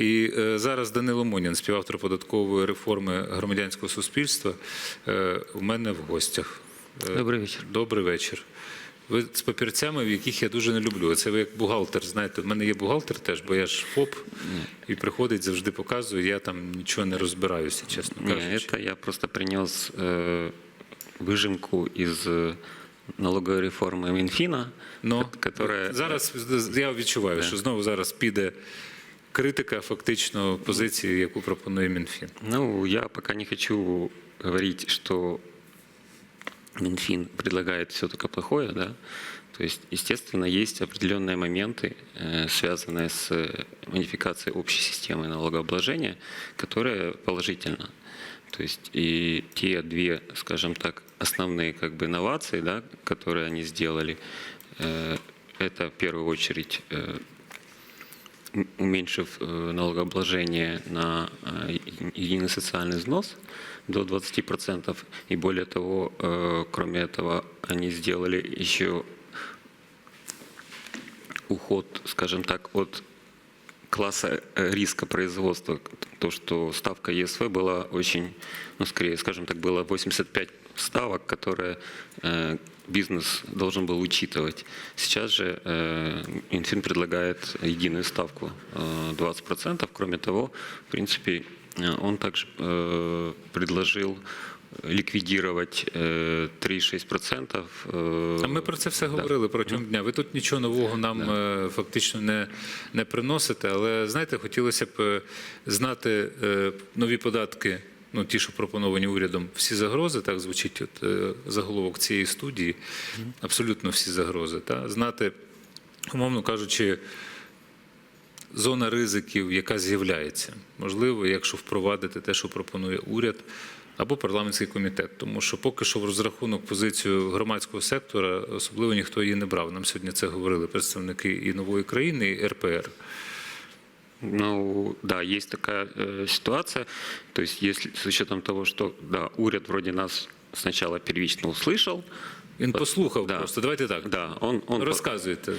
І е, зараз Данило Монін, співавтор податкової реформи громадянського суспільства, е, у мене в гостях. Е, Добрий вечір. Добрий вечір. Ви з папірцями, в яких я дуже не люблю. Це ви як бухгалтер. Знаєте, в мене є бухгалтер теж, бо я ж ФОП, і приходить, завжди показує. Я там нічого не розбираюся, чесно Не, кажучи. это я просто принес э, выжимку из э, налоговой реформы Минфина, Ну, ко- которая... зараз я відчуваю, що знову зараз піде критика фактично позиції, яку пропонує Мінфін. Ну, я пока не хочу говорить, что Минфин предлагает все только плохое, да. То есть, естественно, есть определенные моменты, э, связанные с э, модификацией общей системы налогообложения, которые положительно. То есть и те две, скажем так, основные как бы инновации, да, которые они сделали, э, это в первую очередь э, м- уменьшив э, налогообложение на э, единый социальный взнос до 20%. И более того, э, кроме этого, они сделали еще уход, скажем так, от класса риска производства. То, что ставка ЕСВ была очень, ну, скорее, скажем так, было 85 ставок, которые бизнес должен был учитывать. Сейчас же э, Минфин предлагает единую ставку э, 20%. Кроме того, в принципе, э, он также э, предложил ликвидировать э, 3,6%. э, А ми про це все да. говорили протягом дня. Ви тут нічого нового нам е, фактично не, не приносите, але знаєте, хотілося б е, знати е, нові податки. Ну, ті, що пропоновані урядом, всі загрози, так звучить от, е, заголовок цієї студії, абсолютно всі загрози. Та? Знати, умовно кажучи, зона ризиків, яка з'являється. Можливо, якщо впровадити те, що пропонує уряд або парламентський комітет. Тому що поки що в розрахунок позицію громадського сектора особливо ніхто її не брав. Нам сьогодні це говорили представники і нової країни, і РПР. Ну, да, есть такая э, ситуация. То есть, если с учетом того, что, да, уряд вроде нас сначала первично услышал, Він послухав Да. просто. Давайте так. да, он, он, по- Розказуйте.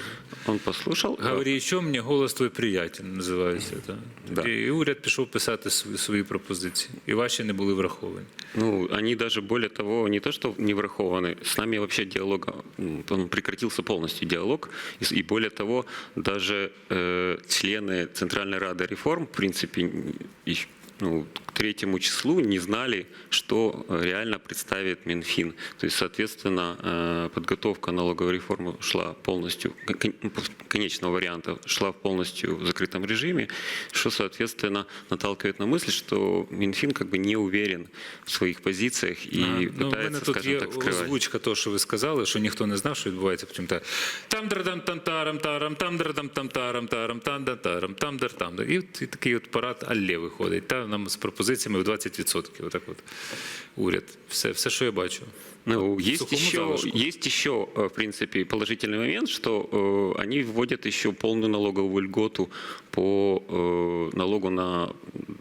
он послушал, э, Говори, що мені голос твій приятель називається. Так? Да. І уряд пішов писати свої, свої пропозиції. І ваші не були враховані. ну, они даже более того, не то что не врахованы, с нами вообще диалог, м, он прекратился полностью диалог, и, с- и более того, даже э, члены Центральной Рады реформ, в принципе, н- и, ну, к третьему числу не знали, что э, реально представит Минфин. То есть, соответственно, э, подготовка налоговой реформы шла полностью, кон- кон- конечного варианта шла в полностью в закрытом режиме, что, соответственно, наталкивает на мысль, что Минфин как бы не уверен в своих позициях и Ага. ну, в пытается, мене тут скажем є так, скрывать. озвучка того, що ви сказали, що ніхто не знав, що відбувається потім так. Там драдам там тарам тарам, там драдам там тарам тарам, там да тарам, там дар там. да. І, от, і такий от парад алле виходить. Та нам з пропозиціями в 20%. Отак от уряд. Все, все, що я бачу. Ну, есть еще, есть еще, в принципе, положительный момент, что э, они вводят еще полную налоговую льготу по э, налогу на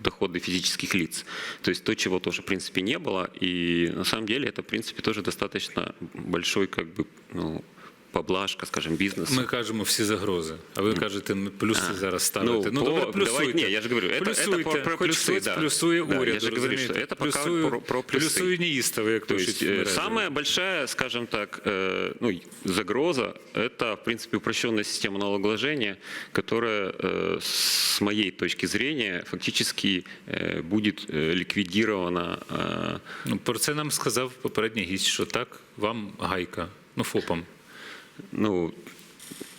доходы физических лиц. То есть то, чего тоже, в принципе, не было. И на самом деле это, в принципе, тоже достаточно большой, как бы, ну, поблажка, скажем, бизнесу. Ми кажемо всі загрози, а ви кажете, ми плюси А, зараз ставите. ну, по- добре, плюсуйте. давайте- не, я же говорю, это- это плюсуйте. про- про Хоч плюси, хтось да. плюсує Да, я уряд, же говорю, розумієте? что это пока Плюсує- про- про плюси. Плюсує неїстово, як То пишуть есть в э, мережі. самая большая, скажем так, э, ну, загроза – это, в принципе, упрощенная система налогообложения, которая, э, с моей точки зрения, фактически э, будет э, ликвидирована. э, Ну, про це нам сказав попередній гість, що так, вам гайка, ну ФОПам. Ну,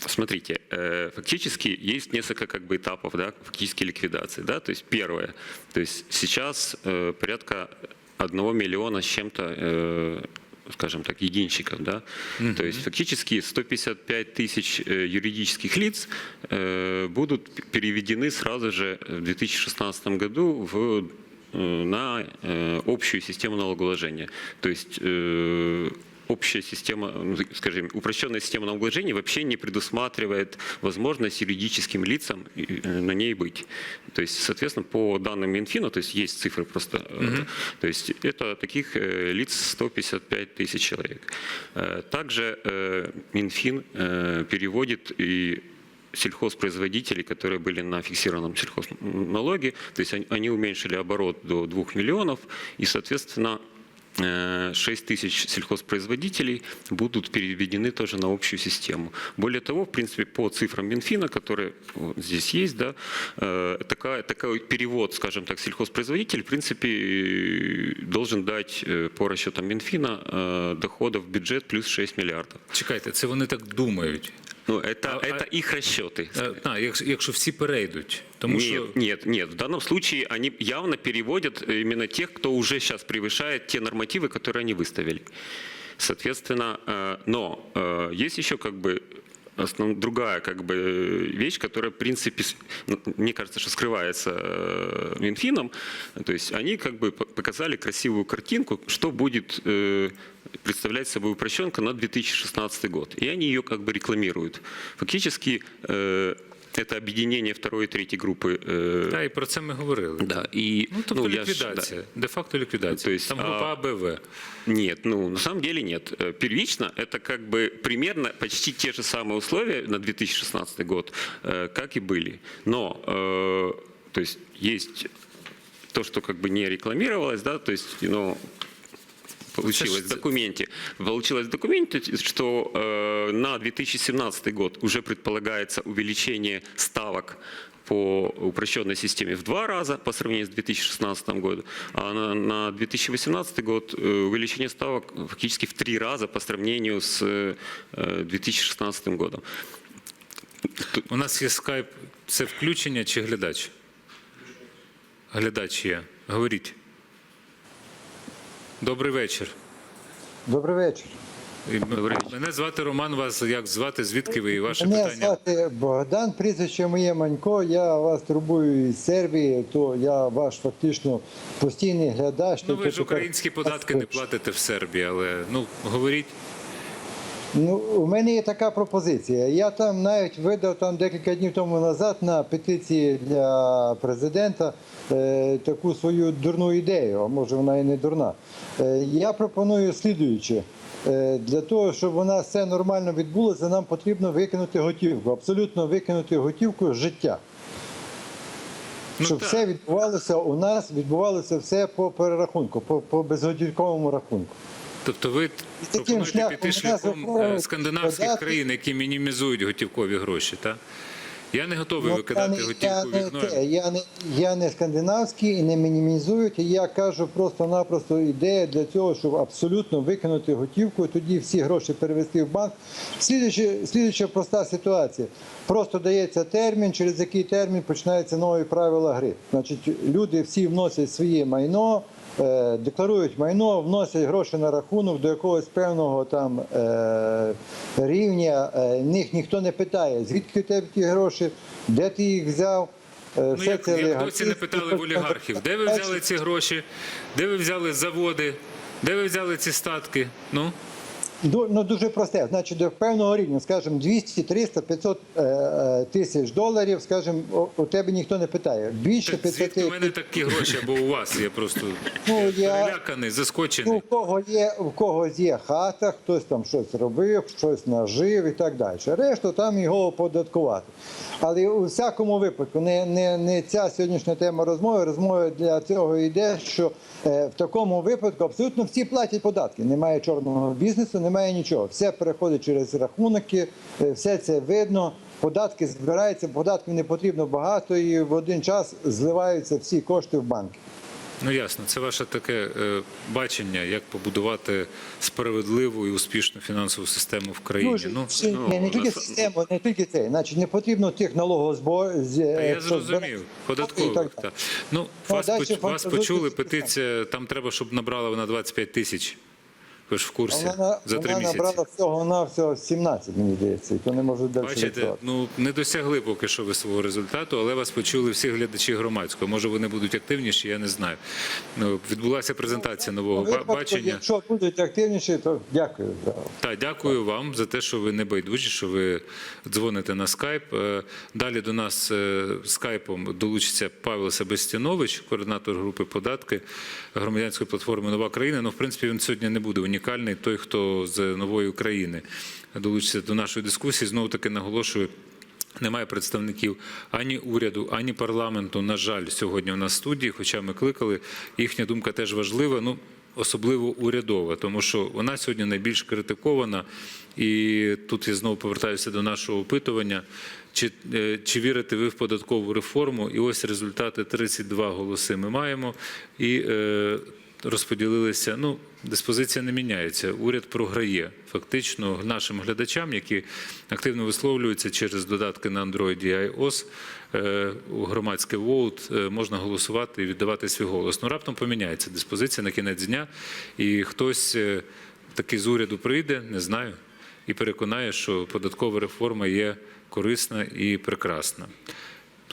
смотрите, э, фактически есть несколько как бы этапов, да, фактически ликвидации, да, то есть первое, то есть сейчас э, порядка одного миллиона с чем-то э, скажем так, единщиков, да, то есть фактически 155 тысяч юридических лиц будут переведены сразу же в 2016 году в на общую систему налогообложения. То есть общая система, ну, скажем, упрощенная система налогообложения вообще не предусматривает возможность юридическим лицам э, на ней быть. То есть, соответственно, по данным Минфина, то есть есть цифры просто, э, то есть это таких э, лиц 155 тысяч человек. Также Минфин переводит и сельхозпроизводителей, которые были на фиксированном сельхозналоге. То есть они, уменьшили оборот до 2 миллионов, и, соответственно, 6 тысяч сельхозпроизводителей будут переведены тоже на общую систему. Более того, в принципе, по цифрам Минфина, которые вот здесь есть, да, э, такая, такой перевод, скажем так, сельхозпроизводитель, в принципе, э, должен дать э, по расчетам Минфина э, доходов в бюджет плюс 6 миллиардов. Чекайте, це вони так думають. Ну, это, А- это их расчеты. Е, А, якщо, якщо всі перейдуть, тому що Нет, нет, нет. В данном случае они явно переводят именно тех, кто уже сейчас превышает те нормативы, которые они выставили. Соответственно, э, но э, есть еще как бы основ- другая как бы вещь, которая в принципе, с- ну, мне кажется, что скрывается э, Минфином. То есть они как бы по- показали красивую картинку, что будет э, представлять собой упрощенка на 2016 год. И они ее как бы рекламируют. Фактически э, это объединение второй и третьей группы э, та, і про це ми говорили. да, и, Ну, тобто я ж- ліквідація, де-факто ліквідація. То есть, Там група а- А, Б, В. да. Нет, ну, на самом деле нет. Э, Первично это как бы примерно почти те же самые условия на 2016 год, э, как и были. Но, э, то есть, есть то, что как бы не рекламировалось, да, то есть, ну, получилось в это- документе. Получилось в документе, что э, на 2017 год уже предполагается увеличение ставок по упрощенной системе в два раза по сравнению с 2016 годом, а на, на 2018 год э, увеличение ставок фактически в три раза по сравнению с э, 2016 годом. У нас є скайп. Це включення чи глядач? Глядач є. Говоріть. Добрий вечір. Добрий вечір. Добрий. Мене звати Роман. Вас як звати? Звідки ви і ваше Мене питання? звати Богдан, прізвище моє Манько. Я вас турбую із Сербії, то я ваш фактично постійний глядач. Ну тобто ви ж українські податки не платите в Сербії, але ну говоріть. Ну, у мене є така пропозиція. Я там навіть видав там декілька днів тому назад на петиції для президента е, таку свою дурну ідею, а може вона і не дурна. Е, я пропоную слідуюче. Е, Для того, щоб у нас все нормально відбулося, нам потрібно викинути готівку, абсолютно викинути готівку з життя. Ну, щоб так. все відбувалося у нас, відбувалося все по перерахунку, по, по безготівковому рахунку. Тобто ви пропонуєте піти шляхом е, скандинавських країн, які мінімізують готівкові гроші, так? Я не готовий Ну, викидати не, готівку я, в не, я, не, я не скандинавський і не мінімізують. Я кажу просто-напросто ідея для цього, щоб абсолютно викинути готівку, і тоді всі гроші перевести в банк. Слідуюча проста ситуація. Просто дається термін, через який термін починаються нові правила гри. Значить, люди всі вносять своє майно. е, Декларують майно, вносять гроші на рахунок до якогось певного там е, рівня. Е, них ніхто не питає, звідки у тебе ті гроші, де ти їх взяв. Ну, все як, як досі не питали в олігархів, де ви взяли ці гроші, де ви взяли заводи, де ви взяли ці статки? Ну, Ну, дуже просте. Значить, до певного рівня, скажімо, 200, 300, 500 е, тисяч доларів, скажімо, у- тебе ніхто не питає. Більше так 500 звідки в мене такі гроші або у вас? Я просто Ну, я- переляканий, Ну, заскочений. у кого є, у когось є хата, хтось там щось робив, щось нажив і так далі. Решту там його оподаткувати. Але у всякому випадку, не, не, не ця сьогоднішня тема розмови. Розмова для цього йде, що е, в такому випадку абсолютно всі платять податки. Немає чорного бізнесу, немає нічого. Все переходить через рахунки, е, все це видно. Податки збираються, податків не потрібно багато, і в один час зливаються всі кошти в банки. Ну ясно, це ваше таке е, бачення, як побудувати справедливу і успішну фінансову систему в країні. Дуже, Ну, чи- ну, не, не тільки систему, не тільки це. Значить, не потрібно тих налогозборів. Та я зрозумів, податкових. Так. Ну, вас, вас почули, петиція, там треба, щоб набрала вона 25 тисяч. Ви ж в курсі Вона, за три вона місяці. набрала всього на всього 17, мені здається, і то не можу далі Бачите, відсувати. ну не досягли поки що ви свого результату, але вас почули всі глядачі громадського. Може вони будуть активніші, я не знаю. Ну, відбулася презентація нового випадку, бачення. Якщо будуть активніші, то дякую. Так, дякую вам за те, що ви не байдужі, що ви дзвоните на скайп. Е, Далі до нас е, скайпом долучиться Павел Себестянович, координатор групи податки громадянської платформи Нова країна. Ну, в принципі, він сьогодні не буде унікальний. Той, хто з нової України долучиться до нашої дискусії, знову таки наголошую. Немає представників ані уряду, ані парламенту. На жаль, сьогодні у нас студії, хоча ми кликали. Їхня думка теж важлива. Ну особливо урядова, тому що вона сьогодні найбільш критикована. І тут я знову повертаюся до нашого опитування. Чи, е, чи вірите ви в податкову реформу? І ось результати 32 голоси ми маємо. І е, розподілилися. Ну, диспозиція не міняється. Уряд програє фактично нашим глядачам, які активно висловлюються через додатки на Android і iOS, е, громадське ВОУТ можна голосувати і віддавати свій голос. Ну раптом поміняється диспозиція на кінець дня, і хтось е, таки з уряду прийде, не знаю, і переконає, що податкова реформа є корисна і прекрасна.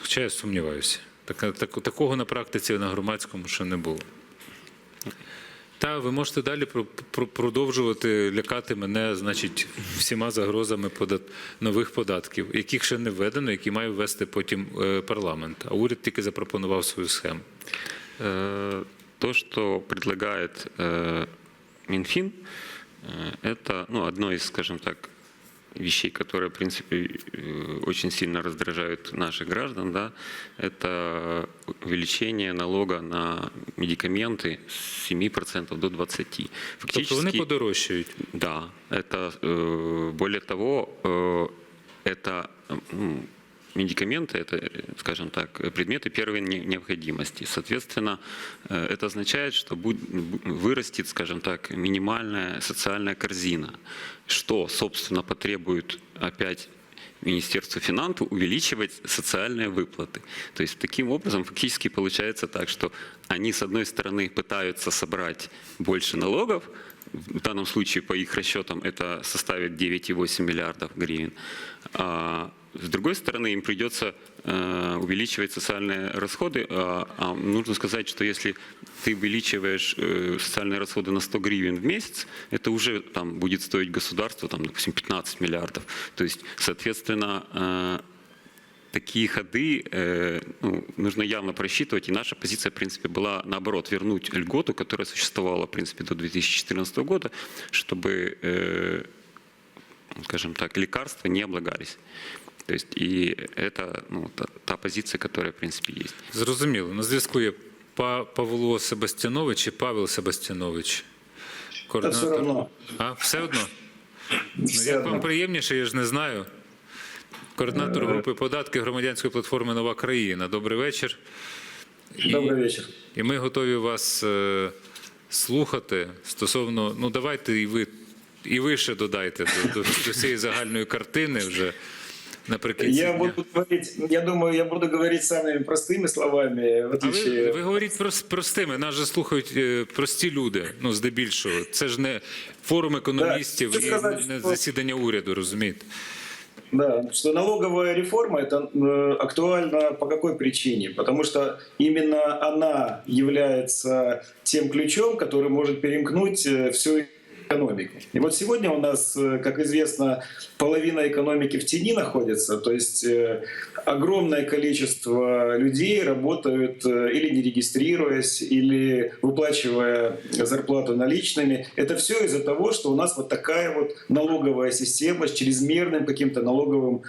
Хоча я сумніваюся. Так, так, такого на практиці на громадському ще не було. Та ви можете далі про- про- продовжувати лякати мене, значить, всіма загрозами подат... нових податків, яких ще не введено, які має ввести потім е, парламент. А уряд тільки запропонував свою схему. Э, То, что предлагает э, Минфин, э, это ну, одно из, скажем так, вещей, которые, в принципе, э, очень сильно раздражают наших граждан, да, это увеличение налога на медикаменты с 7% до 20%. Тобто вони подорожчають. Да, это э, более того, э, это м, медикаменты, это, скажем так, предметы первой не- необходимости. Соответственно, э, это означает, что вырастет, скажем так, минимальная социальная корзина, что, собственно, потребует опять Министерству финансов увеличивать социальные выплаты. То есть таким образом фактически получается так, что они с одной стороны пытаются собрать больше налогов, в данном случае по их расчетам это составит 9,8 миллиардов гривен. А с другой стороны, им придется э, увеличивать социальные расходы. А, а нужно сказать, что если ты увеличиваешь э, социальные расходы на 100 гривен в месяц, это уже там будет стоить государству, там, допустим, 15 миллиардов. То есть, соответственно, э, такие ходы ну, нужно явно просчитывать. И наша позиция, в принципе, была наоборот вернуть льготу, которая существовала, в принципе, до 2014 года, чтобы, э, скажем так, лекарства не облагались. То есть и это ну, та, та позиция, которая, в принципе, есть. Зрозуміло. На зв'язку є Па- Павло Себастьянович і Павел Себастьянович. Та все одно. А, все одно? Ну, Все як вам приємніше, я ж не знаю. Координатор групи податки громадянської платформи Нова країна. Добрий вечір. І- Добрый вечер. І ми готові вас е, слухати стосовно. Ну, давайте і ви, і ви ще додайте до, до, до цієї загальної картини вже наприкінці. Я дня. буду говорить, я думаю, я буду говорить самыми простыми словами, в А ви, отличие... ви говоріть прос- простими, нас же слухають е, прості люди, ну здебільшого. Це ж не форум економістів хочу і сказати, не що- засідання уряду, розумієте? Да, что налоговая реформа это э, актуальна по какой причине? Потому что именно она является тем ключом, который может перемкнуть э, всю экономику. И вот сегодня у нас, э, как известно, половина экономики в тени находится, то есть э, огромное количество людей работают э, или не регистрируясь, или выплачивая зарплату наличными. Это все из-за того, что у нас вот такая вот налоговая система с чрезмерным каким-то налоговым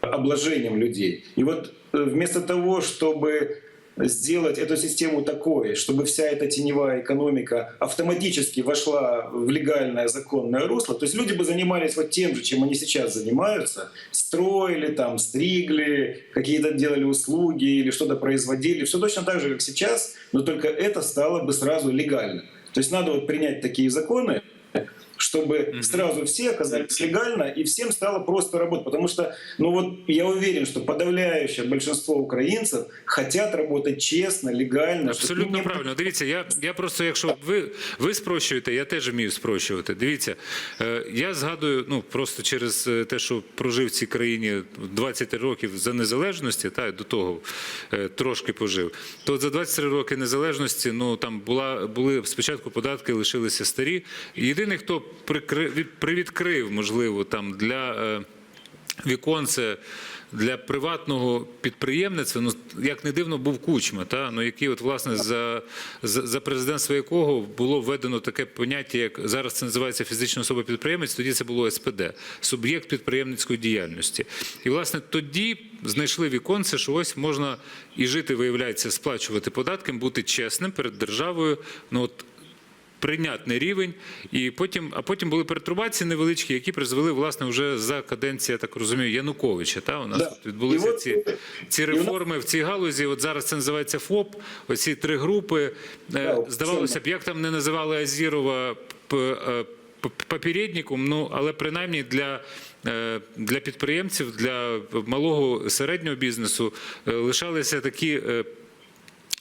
обложением людей. И вот вместо того, чтобы сделать эту систему такой, чтобы вся эта теневая экономика автоматически вошла в легальное законное русло, то есть люди бы занимались вот тем же, чем они сейчас занимаются, строили там, стригли, какие-то делали услуги или что-то производили, все точно так же, как сейчас, но только это стало бы сразу легально. То есть надо вот принять такие законы, чтобы сразу все оказались легально и всем стало просто работать. Потому что, ну вот я уверен, что подавляющее большинство украинцев хотят работать честно, легально. Абсолютно не- правильно. Дивіться, я, я просто, якщо ви, ви спрощуєте, я теж вмію спрощувати. Дивіться, е, я згадую, ну просто через е, те, що прожив в цій країні 20 років за незалежності, та до того е, трошки пожив. То за 23 роки незалежності, ну там була були спочатку податки, лишилися старі. Єдиний, хто привідкрив, можливо, там для. е, віконце для приватного підприємництва, ну як не дивно, був кучма, та ну який, от власне, за, за, президентства якого було введено таке поняття, як зараз це називається фізична особа підприємець, тоді це було СПД, суб'єкт підприємницької діяльності. І власне тоді знайшли віконце, що ось можна і жити, виявляється, сплачувати податки, бути чесним перед державою. Ну от прийнятний рівень, і потім, а потім були перетрубації невеличкі, які призвели власне вже за каденції, я так розумію, Януковича. Та у нас Да. відбулися от- ці, ці і у нас- реформи в цій галузі. От зараз це називається ФОП. Оці три групи. Е, Да, Здавалося б, як там не називали Азірова е, попередником, ну але принаймні для. е, Для підприємців, для малого середнього бізнесу е, лишалися такі е,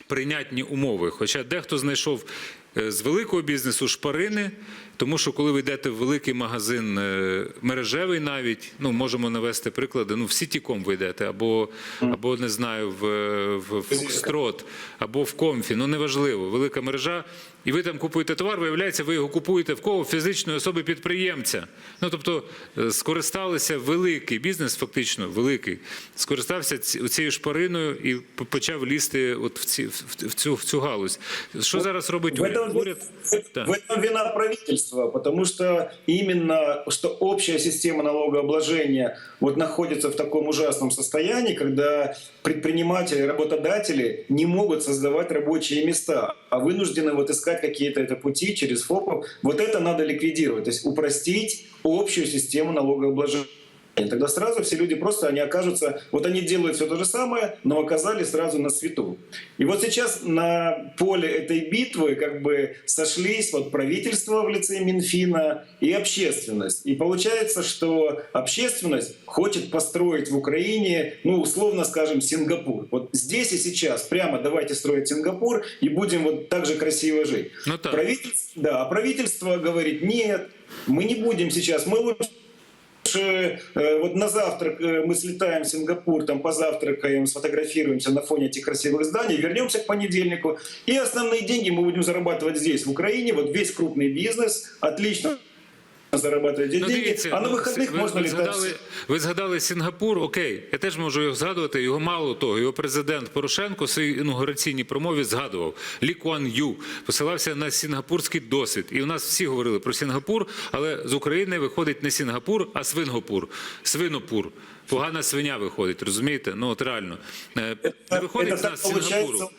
прийнятні умови. Хоча дехто знайшов е, з великого бізнесу шпарини, тому що коли ви йдете в великий магазин е, мережевий, навіть ну можемо навести приклади. Ну в Сітіком ви йдете, або або не знаю, в, в Фокстрот, або в Комфі. Ну неважливо, велика мережа. І ви там купуєте товар, виявляється, ви його купуєте в кого фізичної особи підприємця. Ну тобто е, скористалися великий бізнес, фактично великий, скористався ці- цією шпариною і почав лізти от в, ці, в, цю в цю галузь. Що зараз робить уряд? в этом вина правительства, потому что именно что общая система налогообложения вот находится в таком ужасном состоянии, когда предприниматели, работодатели не могут создавать рабочие места, а вынуждены вот искать какие-то это пути через ФОПов. Вот это надо ликвидировать, то есть упростить общую систему налогообложения. Тогда сразу все люди просто, они окажутся, вот они делают все то же самое, но оказались сразу на свету. И вот сейчас на поле этой битвы как бы сошлись вот правительство в лице Минфина и общественность. И получается, что общественность хочет построить в Украине, ну, условно скажем, Сингапур. Вот здесь и сейчас прямо давайте строить Сингапур и будем вот так же красиво жить. Ну так. Правительство, да, а правительство говорит, нет, мы не будем сейчас, мы лучше э, вот на завтрак э, мы слетаем в Сингапур, там позавтракаем, сфотографируемся на фоне этих красивых зданий, вернемся к понедельнику, и основные деньги мы будем зарабатывать здесь, в Украине. Вот весь крупный бизнес отлично зарабатывает эти Ну, деньги, дивіться, а на ну, выходных ви, можно ви, летать. згадали, ви згадали Сінгапур, окей, я теж можу його згадувати. Його мало того, його президент Порошенко в своїй інаугураційній промові згадував Лі Куан Ю, посилався на сінгапурський досвід. І у нас всі говорили про Сінгапур, але з України виходить не Сінгапур, а Свингопур, Свинопур. Погана свиня виходить, розумієте? Ну от реально. Е, Не Это, виходить это з так нас получается Сінгапуру.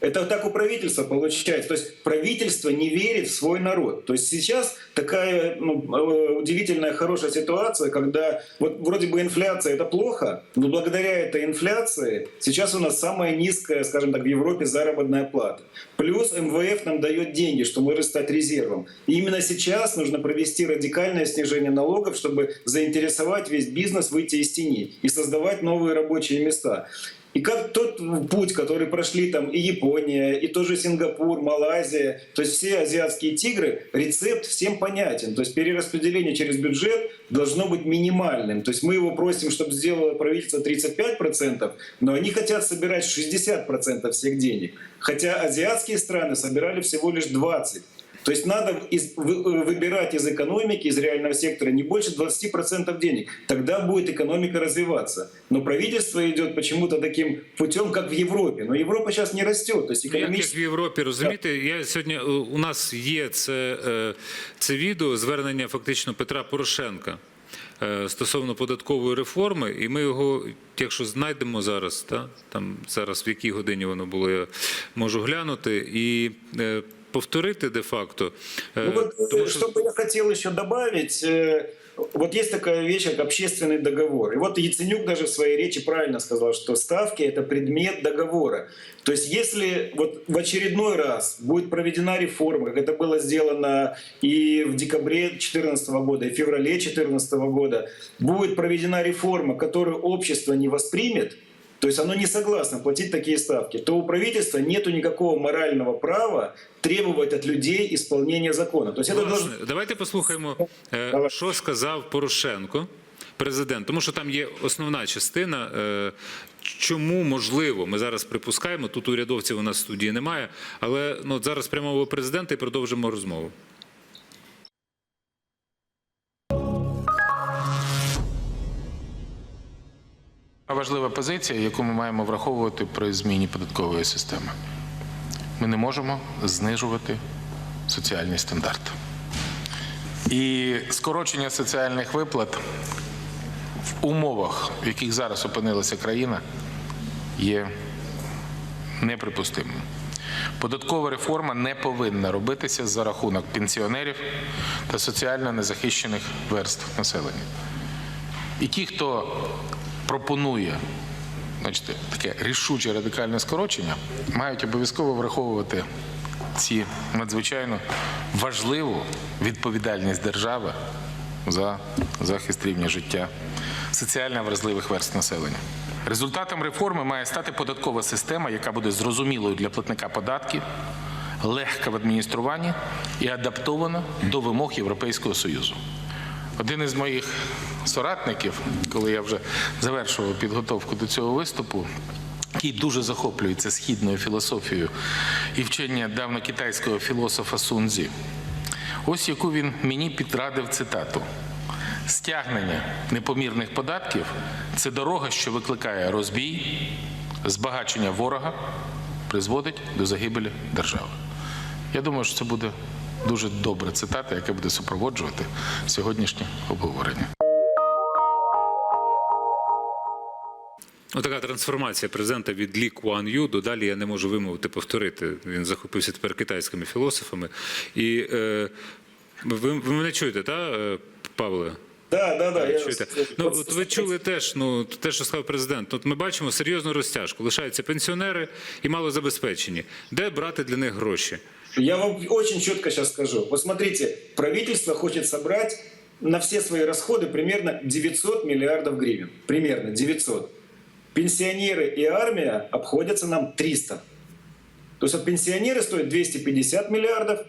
Это так у правительства получается. То есть правительство не верит в свой народ. То есть сейчас такая ну, э, удивительная хорошая ситуация, когда вот вроде бы инфляция это плохо, но благодаря этой инфляции сейчас у нас самая низкая, скажем так, в Европе заработная плата. Плюс МВФ нам дает деньги, что может стать резервом. И именно сейчас нужно провести радикальное снижение налогов, чтобы заинтересовать весь бизнес выйти из тени и создавать новые рабочие места. И как тот путь, который прошли там и Япония, и тоже Сингапур, Малайзия, то есть все азиатские тигры, рецепт всем понятен. То есть перераспределение через бюджет должно быть минимальным. То есть мы его просим, чтобы сделало правительство 35%, но они хотят собирать 60% всех денег. Хотя азиатские страны собирали всего лишь 20%. То есть надо из- вы- э, выбирать из экономики, из реального сектора не больше 20% денег. Тогда будет экономика развиваться. Но правительство идет почему-то таким путем, как в Европе. Но Европа сейчас не растет. То есть Ну, Як, як экономически... в Європі, розумієте, я сьогодні е, у нас є це, е, це відео звернення фактично Петра Порошенка е, стосовно податкової реформи, і ми його, якщо знайдемо зараз, та там зараз в якій годині воно було, я можу глянути і е, повторити де-факто. Ну вот, э, тому что бы я хотел еще добавить, э, вот есть такая вещь, как общественный договор. И вот Яценюк даже в своей речи правильно сказал, что ставки – это предмет договора. То есть если вот в очередной раз будет проведена реформа, как это было сделано и в декабре 2014 года, и в феврале 2014 года, будет проведена реформа, которую общество не воспримет, то есть оно не согласно платить такие ставки, то у правительства нет никакого морального права требовать от людей исполнения закона. То есть это должно... Давайте послухаємо, е, Давай. що сказав Порошенко, президент, тому що там є основна частина. е, Чому можливо, ми зараз припускаємо, тут урядовців у нас в студії немає, але ну, зараз прямо президента і продовжимо розмову. Важлива позиція, яку ми маємо враховувати при зміні податкової системи. Ми не можемо знижувати соціальні стандарти. І скорочення соціальних виплат в умовах, в яких зараз опинилася країна, є неприпустимим. Податкова реформа не повинна робитися за рахунок пенсіонерів та соціально незахищених верств населення. І ті, хто пропонує значить, таке рішуче радикальне скорочення, мають обов'язково враховувати ці надзвичайно важливу відповідальність держави за захист рівня життя соціально вразливих верств населення. Результатом реформи має стати податкова система, яка буде зрозумілою для платника податків, легка в адмініструванні і адаптована до вимог Європейського Союзу. Один із моїх соратників, коли я вже завершував підготовку до цього виступу, який дуже захоплюється східною філософією і вчення давнокитайського філософа Сунзі, ось яку він мені підрадив цитату. Стягнення непомірних податків це дорога, що викликає розбій, збагачення ворога, призводить до загибелі держави. Я думаю, що це буде дуже добра цитата, яка буде супроводжувати сьогоднішнє обговорення. Отака трансформація президента від Лі Куан Ю до далі я не можу вимовити повторити. Він захопився тепер китайськими філософами. І е, ви, ви мене чуєте, так, е, Павле? Да, да, да. я- Чуєте? Ну, от ви чули теж, ну те, що сказав президент. От ми бачимо серйозну розтяжку. Лишаються пенсіонери і малозабезпечені. Де брати для них гроші? Я вам очень четко сейчас скажу. Вот смотрите, правительство хочет собрать на все свои расходы примерно 900 миллиардов гривен. Примерно 900. Пенсионеры и армия обходятся нам 300. То есть вот пенсионеры стоят 250 миллиардов,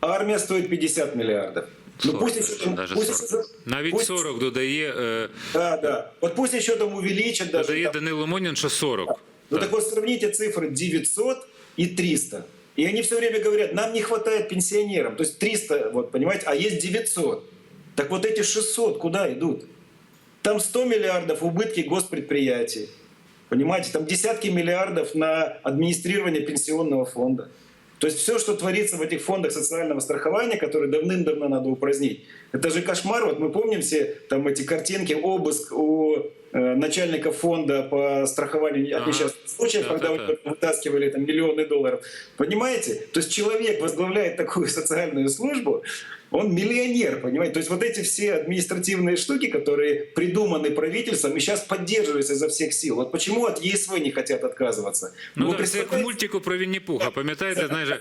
армия стоит 50 миллиардов. Ну 40, пусть еще там, даже пусть 40. еще- Навіть пусть- 40 додає, е, Да, да. Вот пусть еще там увеличат даже. додає там, Данило Монін, що 40. Ну Так. так вот сравните цифры 900 и 300. И они все время говорят, нам не хватает пенсионерам. То есть 300, вот, понимаете, а есть 900. Так вот эти 600 куда идут? Там 100 миллиардов убытки госпредприятий. Понимаете, там десятки миллиардов на администрирование пенсионного фонда. То есть все, что творится в этих фондах социального страхования, которые давным-давно надо упразднить, это же кошмар. Вот мы помним все там эти картинки, обыск у э, начальника фонда по страхованию от несчастных случаев, Да, когда да, вы вытаскивали там миллионы долларов. Понимаете? То есть человек возглавляет такую социальную службу, он миллионер, понимаете? То есть вот эти все административные штуки, которые придуманы правительством и сейчас поддерживаются изо всех сил. Вот почему от ЕСВ не хотят отказываться? Ну, Вы так, це як в представляете? мультику про Винни-Пуха, пам'ятаєте, знаєш, е,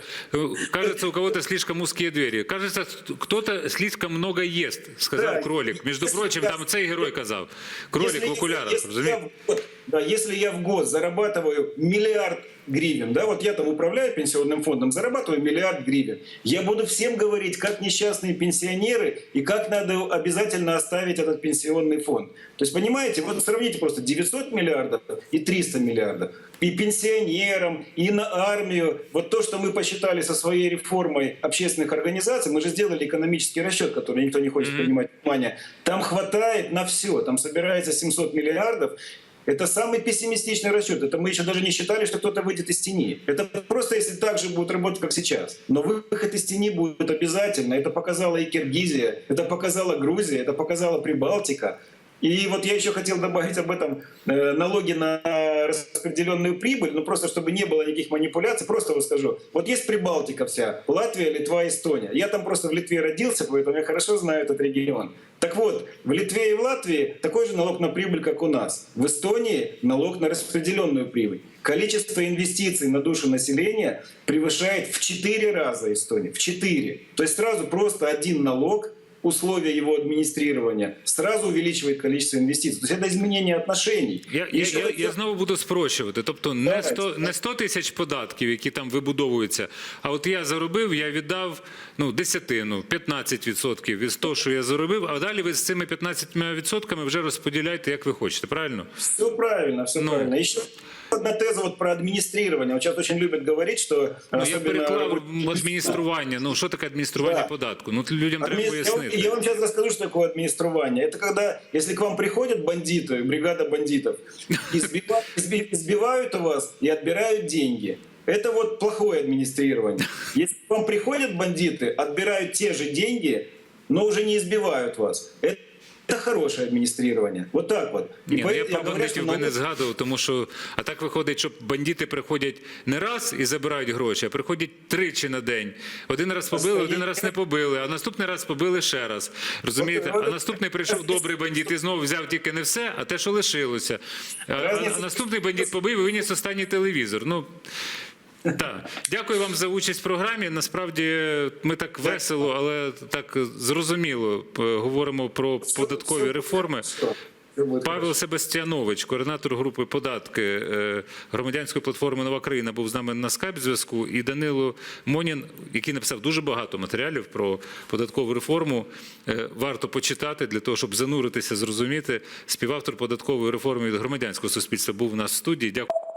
кажется, у кого-то слишком узкие двери. Кажется, кто-то слишком много ест, сказав Да. кролик. Між Если прочим, я- там цей герой казав. Кролик Если- в окулярах, если я розумієте? в год- Да, если я в год зарабатываю миллиард гривен, да, вот я там управляю пенсионным фондом, зарабатываю миллиард гривен, я буду всем говорить, как несчастные пенсионеры и как надо обязательно оставить этот пенсионный фонд. То есть, понимаете, вот сравните просто 900 миллиардов и 300 миллиардов. И пенсионерам, и на армию. Вот то, что мы посчитали со своей реформой общественных организаций, мы же сделали экономический расчет, который никто не хочет принимать внимание. Там хватает на все. Там собирается 700 миллиардов. Это самый пессимистичный расчет. Это мы еще даже не считали, что кто-то выйдет из тени. Это просто если так же будет работать, как сейчас. Но выход из тени будет обязательно. Это показала и Киргизия, это показала Грузия, это показала Прибалтика. И вот я еще хотел добавить об этом э, налоги на распределенную прибыль, ну просто чтобы не было никаких манипуляций, просто вот скажу. Вот есть Прибалтика вся, Латвия, Литва, Эстония. Я там просто в Литве родился, поэтому я хорошо знаю этот регион. Так вот, в Литве и в Латвии такой же налог на прибыль, как у нас. В Эстонии налог на распределенную прибыль. Количество инвестиций на душу населения превышает в 4 раза Эстонии. В 4. То есть сразу просто один налог условия его администрирования сразу увеличивает количество инвестиций. То есть это изменение отношений. Я, я, я, я знову буду спрощувати. Тобто не Давайте. 100, не 100 тисяч податків, які там вибудовуються, а от я заробив, я віддав ну, десятину, 15% від того, що я заробив, а далі ви з цими 15% вже розподіляєте, як ви хочете, правильно? Все правильно, все Ну. правильно. Еще, одна теза вот про администрирование. Вот сейчас очень любят говорить, что Ну, я особенно переклав работники- адміністрування. Ну що таке адміністрування Да. податку? Ну людям треба Админи- Я, вам- пояснити. я вам сейчас расскажу, что такое администрирование. Это когда, если к вам приходят бандиты, бригада бандитов, избивают, изби- избивают у вас и отбирают деньги. Это вот плохое администрирование. Если к вам приходят бандиты, отбирают те же деньги, но уже не избивают вас. Это, это хорошее администрирование. Вот так вот. И Ні, ну, я поэтому про бандитів би не згадував, тому що а так виходить, що бандити приходять не раз і забирають гроші, а приходять тричі на день. Один раз побили, один раз не побили, а наступний раз побили ще раз. Розумієте? А наступний прийшов добрий бандит і знову взяв тільки не все, а те, що лишилося. А, а наступний бандит побив і виніс останній телевізор. Ну так. Дякую вам за участь в програмі. Насправді ми так весело, але так зрозуміло е, говоримо про податкові реформи. Павел Себастьянович, координатор групи податки е, громадянської платформи Нова країна, був з нами на скайп зв'язку. І Данило Монін, який написав дуже багато матеріалів про податкову реформу. Е, Варто почитати для того, щоб зануритися, зрозуміти. Співавтор податкової реформи від громадянського суспільства був у нас в студії. Дякую.